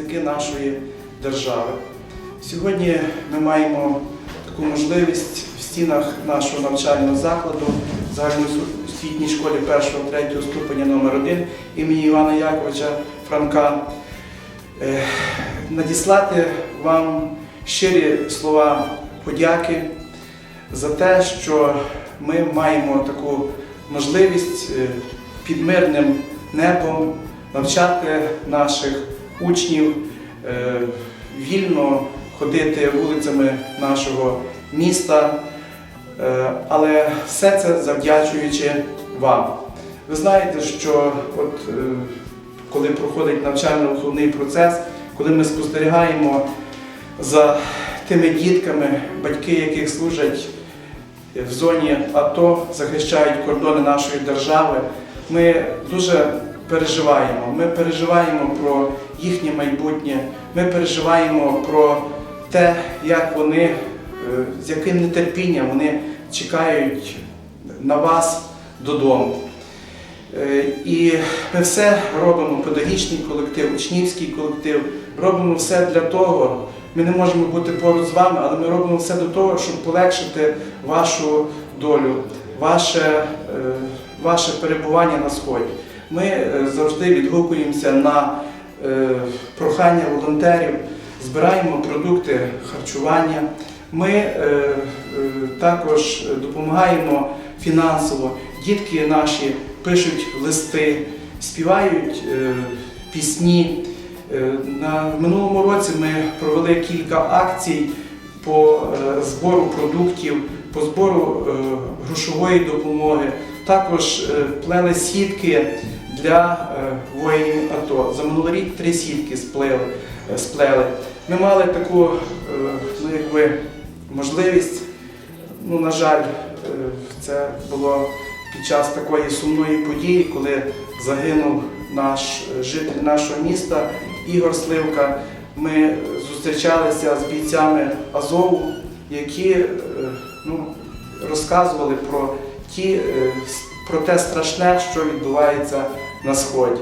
випускники нашої держави. Сьогодні ми маємо таку можливість в стінах нашого навчального закладу загальноосвітній школі 1-3 ступеня номер 1 імені Івана Яковича Франка е, надіслати вам щирі слова подяки за те, що ми маємо таку можливість е, під мирним небом навчати наших учнів е, вільно ходити вулицями нашого міста, Е, але все це завдячуючи вам. Ви знаєте, що от, е, коли проходить навчально-виховний процес, коли ми спостерігаємо за тими дітками, батьки яких служать в зоні АТО, захищають кордони нашої держави, ми дуже переживаємо. Ми переживаємо про їхнє майбутнє, ми переживаємо про те, як вони, е, з яким нетерпінням вони чекають на вас додому. Е, І ми все робимо, педагогічний колектив, учнівський колектив, робимо все для того. Ми не можемо бути поруч з вами, але ми робимо все до того, щоб полегшити вашу долю, ваше, е, ваше перебування на сході. Ми е, завжди відгукуємося на е, прохання волонтерів, збираємо продукти харчування. Ми е, також допомагаємо фінансово. Дітки наші пишуть листи, співають пісні. На минулому році ми провели кілька акцій по збору продуктів, по збору грошової допомоги. Також плели сітки для е, воїнів АТО. За минулий рік три сітки сплели. е, сплели. Ми мали таку е, ну, якби, можливість, ну, на жаль, це було під час такої сумної події, коли загинув наш житель нашого міста Ігор Сливка. Ми зустрічалися з бійцями Азову, які ну, розказували про, ті, про те страшне, що відбувається на Сході.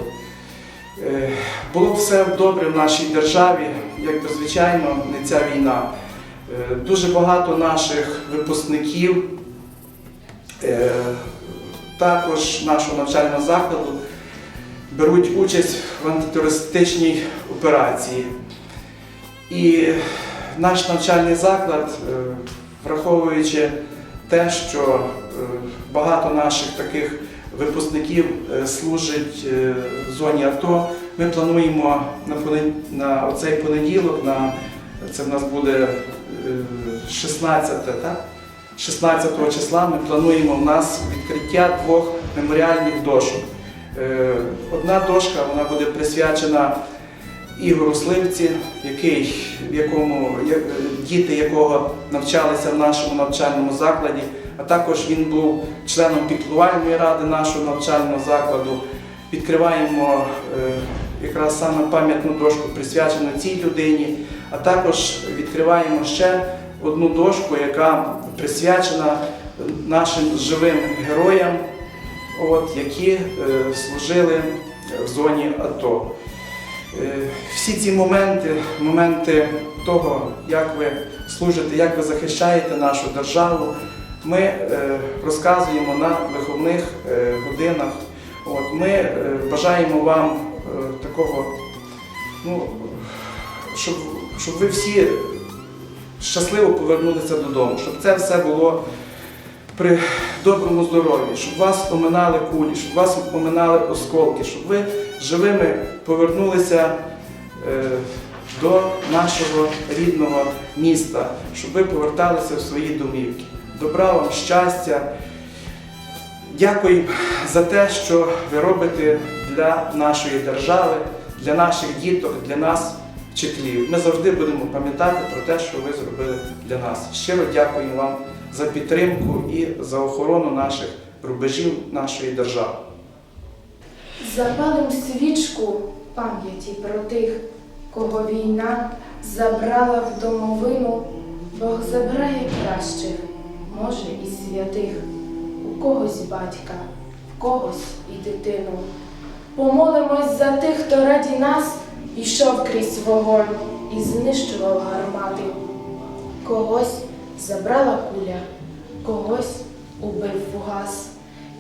Е, Було все добре в нашій державі, якби звичайно, не ця війна. Е, Дуже багато наших випускників, е, також нашого навчального закладу, беруть участь в антитерористичній операції. І наш навчальний заклад, враховуючи те, що багато наших таких випускників е, служить е, в зоні АТО, ми плануємо на, на оцей понеділок, на, це в нас буде е, 16, так? 16 числа ми плануємо в нас відкриття двох меморіальних дошок. Е, Одна дошка вона буде присвячена Ігору Сливці, який, в якому, е, діти якого навчалися в нашому навчальному закладі, а також він був членом піклувальної ради нашого навчального закладу. Відкриваємо е, якраз саме пам'ятну дошку, присвячену цій людині, а також відкриваємо ще одну дошку, яка присвячена нашим живим героям, от, які е, служили в зоні АТО. Е, Всі ці моменти, моменти того, як ви служите, як ви захищаєте нашу державу, ми е, розказуємо на виховних е, годинах. От, ми е, бажаємо вам такого, ну, щоб, щоб ви всі щасливо повернулися додому, щоб це все було при доброму здоров'ї, щоб вас оминали кулі, щоб вас оминали осколки, щоб ви живими повернулися е, до нашого рідного міста, щоб ви поверталися в свої домівки. Добра вам, щастя. Дякую за те, що ви робите для нашої держави, для наших діток, для нас, вчителів. Ми завжди будемо пам'ятати про те, що ви зробили для нас. Щиро дякую вам за підтримку і за охорону наших рубежів нашої держави. Запалим свічку пам'яті про тих, кого війна забрала в домовину, Бог забирає кращих, може і святих, у когось батька, в когось і дитину. Помолимось за тих, хто раді нас йшов крізь вогонь і знищував гармати. Когось забрала куля, когось убив фугас.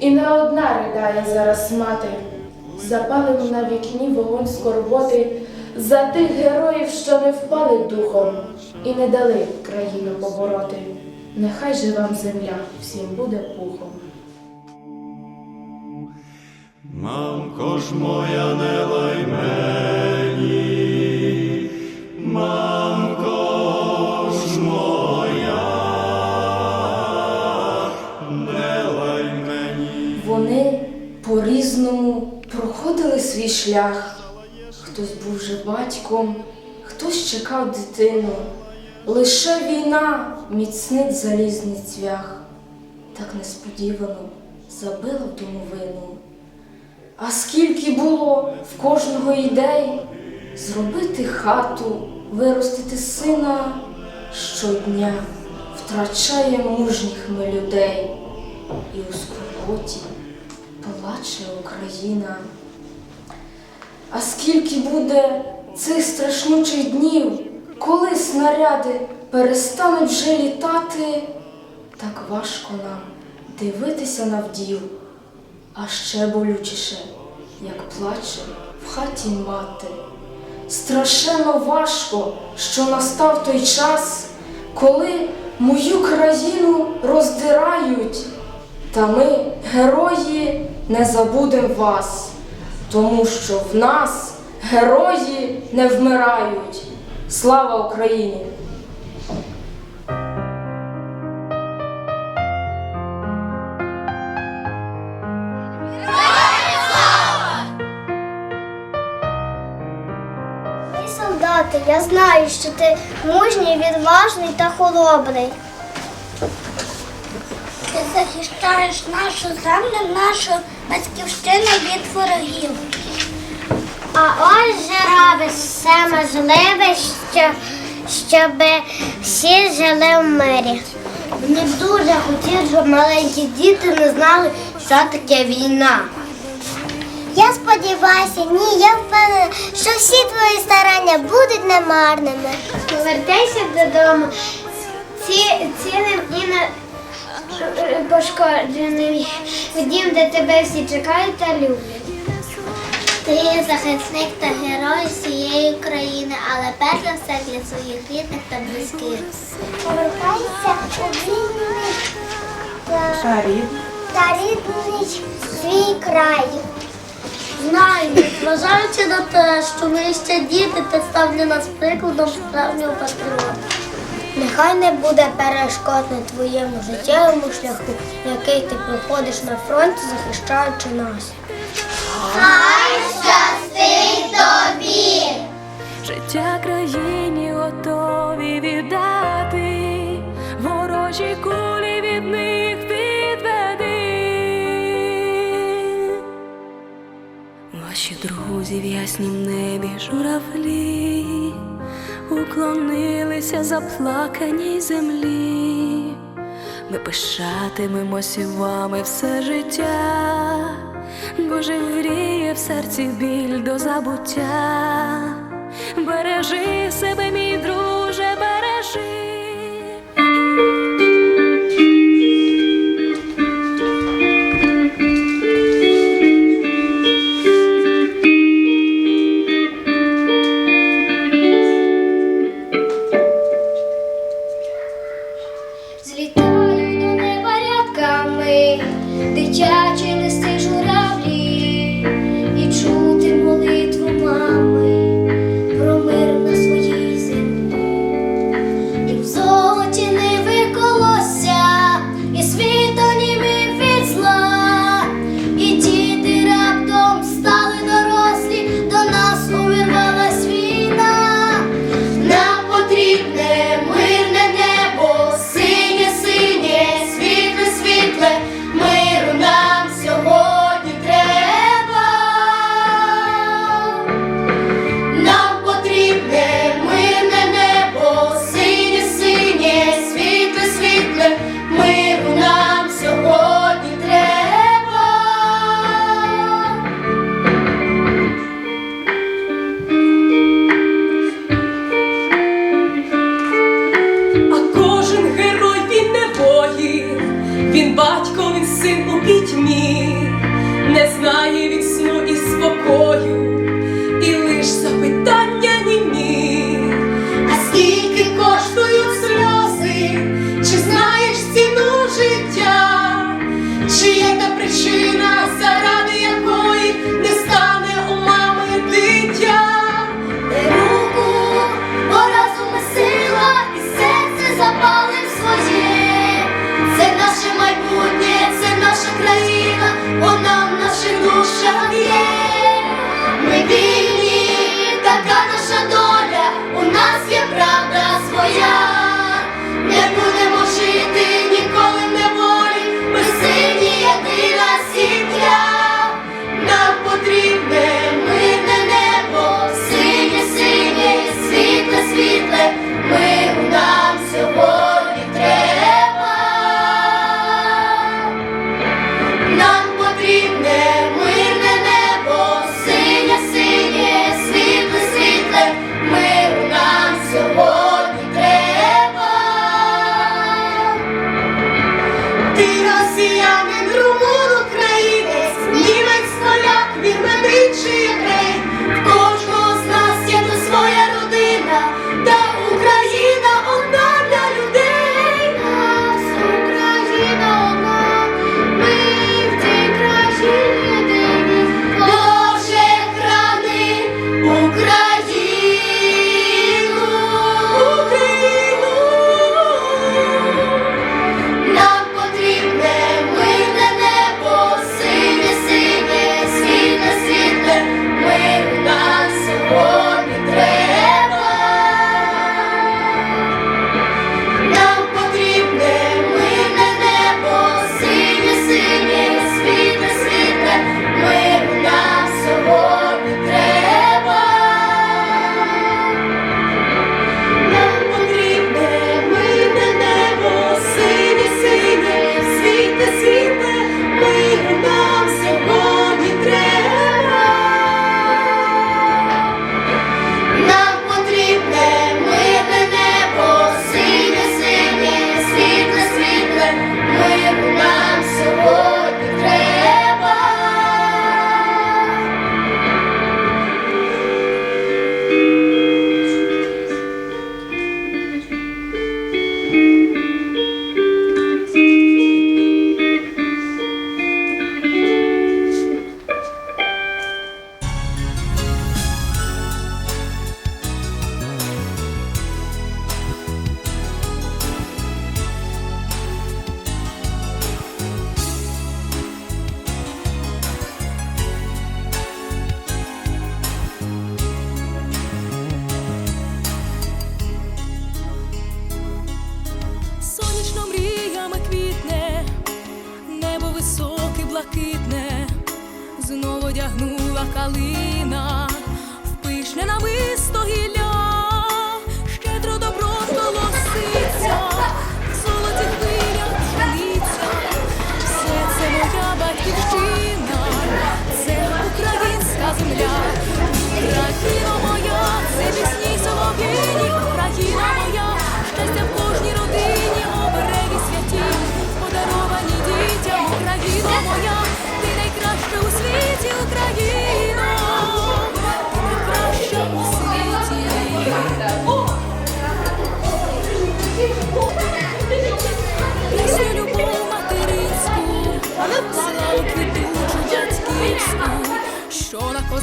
І не одна ридає зараз мати, запалив на вікні вогонь скорботи за тих героїв, що не впали духом і не дали країну побороти. Нехай же вам земля всім буде пухом. Мамко ж моя не лай мені, мамко ж моя, не лай мені. Вони по-різному проходили свій шлях. Хтось був вже батьком, хтось чекав дитину. Лише війна міцнить залізний цвях, так несподівано забила в домовину. А скільки було в кожного ідей? Зробити хату, виростити сина. Щодня втрачає мужніх ми людей, і у скорботі плаче Україна. А скільки буде цих страшнучих днів, коли снаряди перестануть вже літати, так важко нам дивитися на вдів, а ще болючіше, як плаче в хаті мати. Страшенно важко, що настав той час, коли мою країну роздирають. Та ми, герої, не забудем вас, тому що в нас герої не вмирають. Слава Україні! Солдати, я знаю, що ти мужній, відважний та хоробрий. Ти захищаєш нашу землю, нашу батьківщину від ворогів. А ось же все можливе, що, щоб всі жили в мирі. Мені дуже хотів, щоб маленькі діти не знали, що таке війна. Я сподіваюся, ні, я впевнена, що всі твої старання будуть немарними. Повертайся додому ці, цілим і не пошкодженим дім, де тебе всі чекають та люблять. Ти є захисник та герой всієї країни, але перш за все для своїх рідних та близьких. Повертайся у вільний та, та рідний свій край. Знаю, зважаючи на те, що ми ще діти, ти став для нас прикладом справжнього патріота. Нехай не буде перешкод на твоєму життєвому шляху, який ти проходиш на фронті, захищаючи нас. Хай щастить тобі! Життя країні готові віддати, ворожі кулі від них відведи. Ваші друзі в яснім небі журавлі уклонилися заплаканій землі. Ми пишатимемося вами все життя, бо вріє в серці біль до забуття. Бережи себе, мій друже,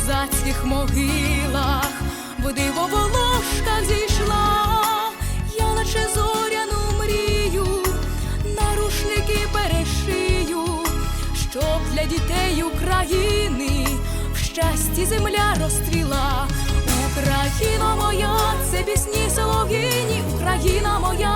козацьких могилах, в диво волошках зійшла, я наче зоряну мрію, на рушники перешию, щоб для дітей України в щасті земля розцвіла. Україна моя, це пісні солов'їні, Україна моя,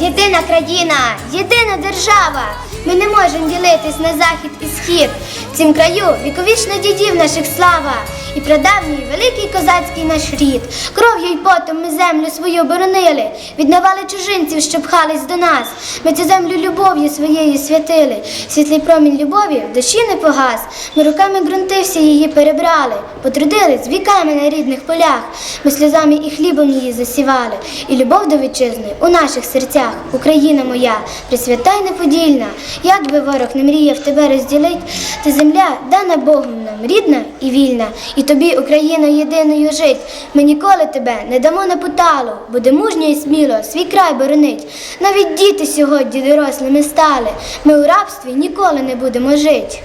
єдина країна, єдина держава. Ми не можемо ділитись на захід і схід. В цім краю віковічно дідів наших слава. І прадавній великий козацький наш рід. Кров'ю й потом ми землю свою боронили, віднавали чужинців, що пхались до нас. Ми цю землю любов'ю своєю святили. Світлий промінь любові в душі не погас. Ми руками ґрунти всі її перебрали, потрудились віками на рідних полях. Ми сльозами і хлібом її засівали. І любов до вітчизни у наших серцях, Україна моя, присвята й неподільна. Як би ворог не мріяв тебе розділить, ти земля дана Богом нам, рідна і вільна. І тобі, Україна, єдиною жить. Ми ніколи тебе не дамо на поталу, буде мужньо і сміло свій край боронить. Навіть діти сьогодні дорослими стали. Ми у рабстві ніколи не будемо жить.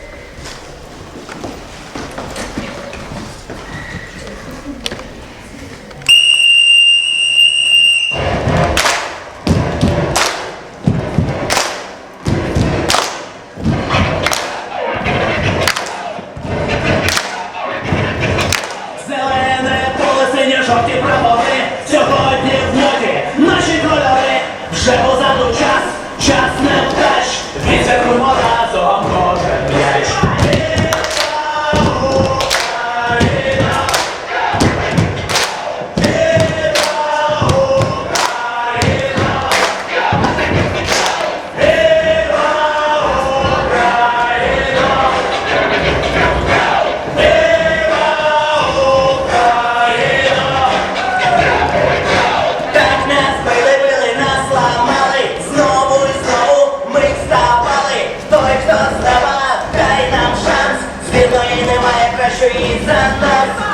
Немає кращої за нас.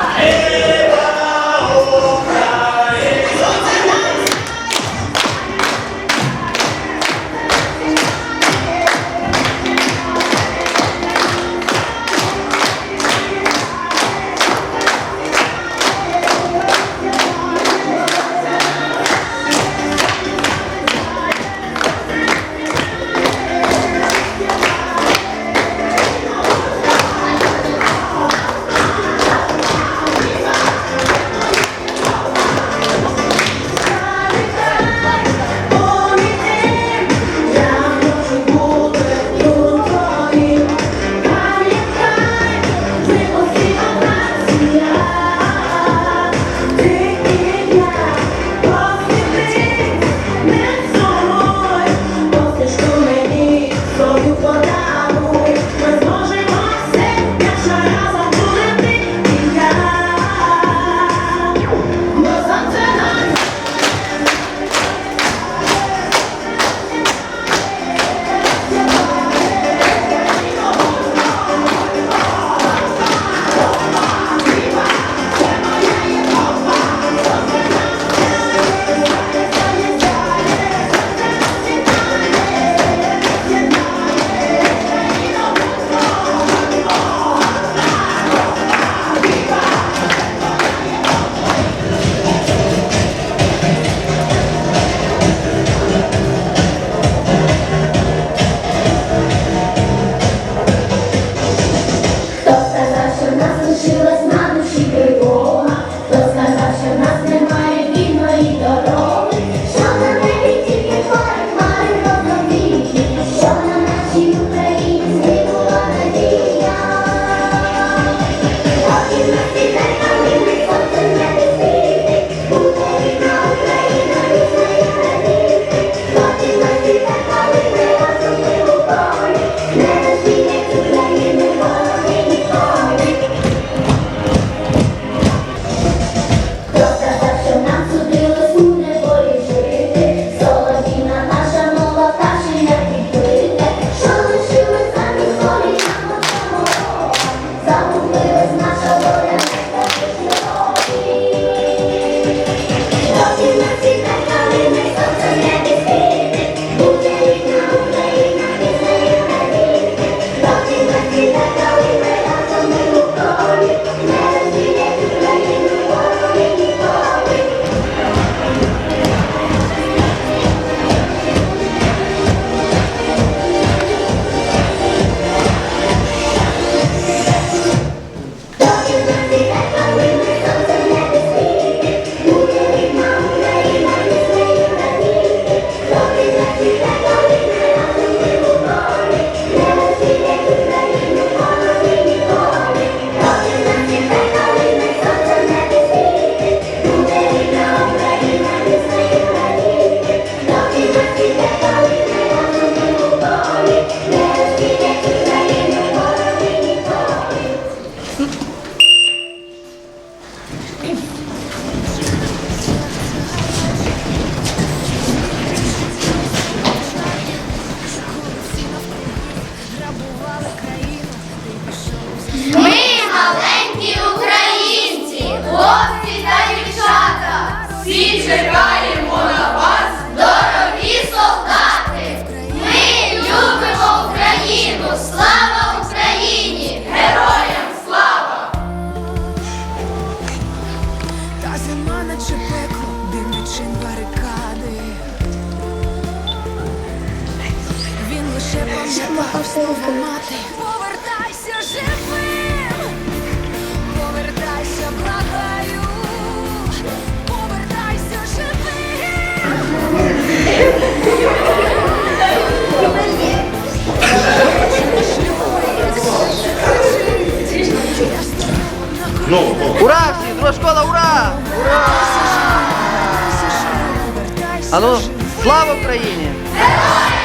Ура! всі! Друга школа, ура! Ура! Повертайся, Ану, слава Україні! Героям!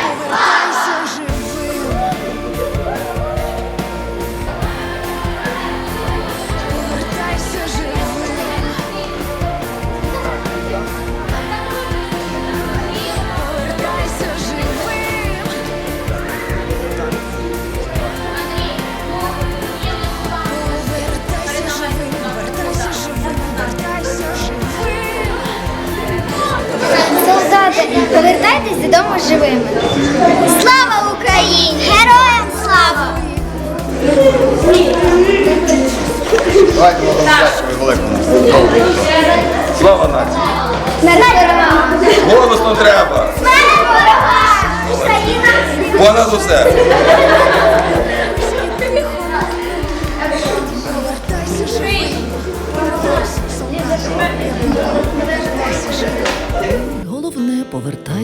Повертайтесь додому живими. Слава Україні! Героям слава! Давайте великому. Слава нації! Голосно треба! Понад усе!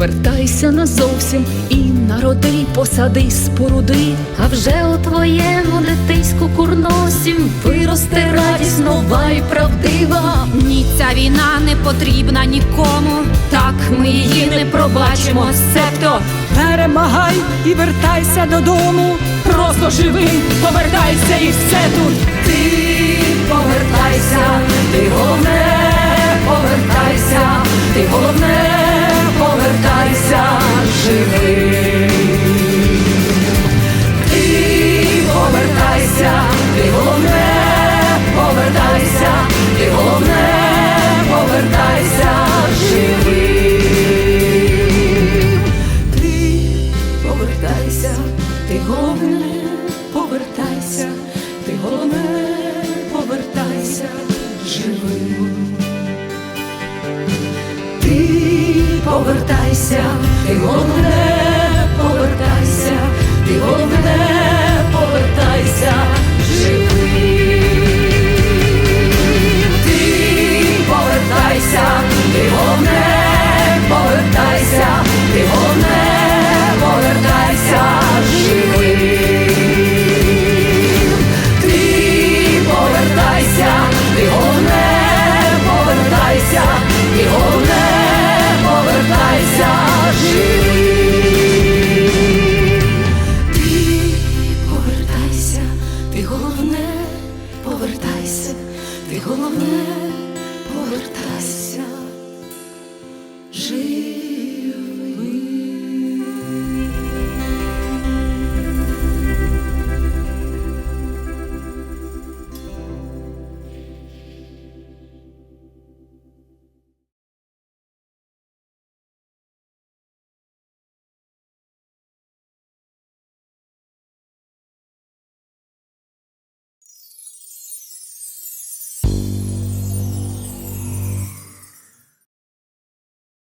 повертайся назовсім і народи, посади, споруди. А вже у твоєму дитиську курносім виросте радість нова і правдива. Ні, ця війна не потрібна нікому. Так ми її не пробачимо. Себто Перемагай і вертайся додому. просто живи, повертайся і все тут. Ти повертайся, ти головне, повертайся, ти головне, повертайся, живий.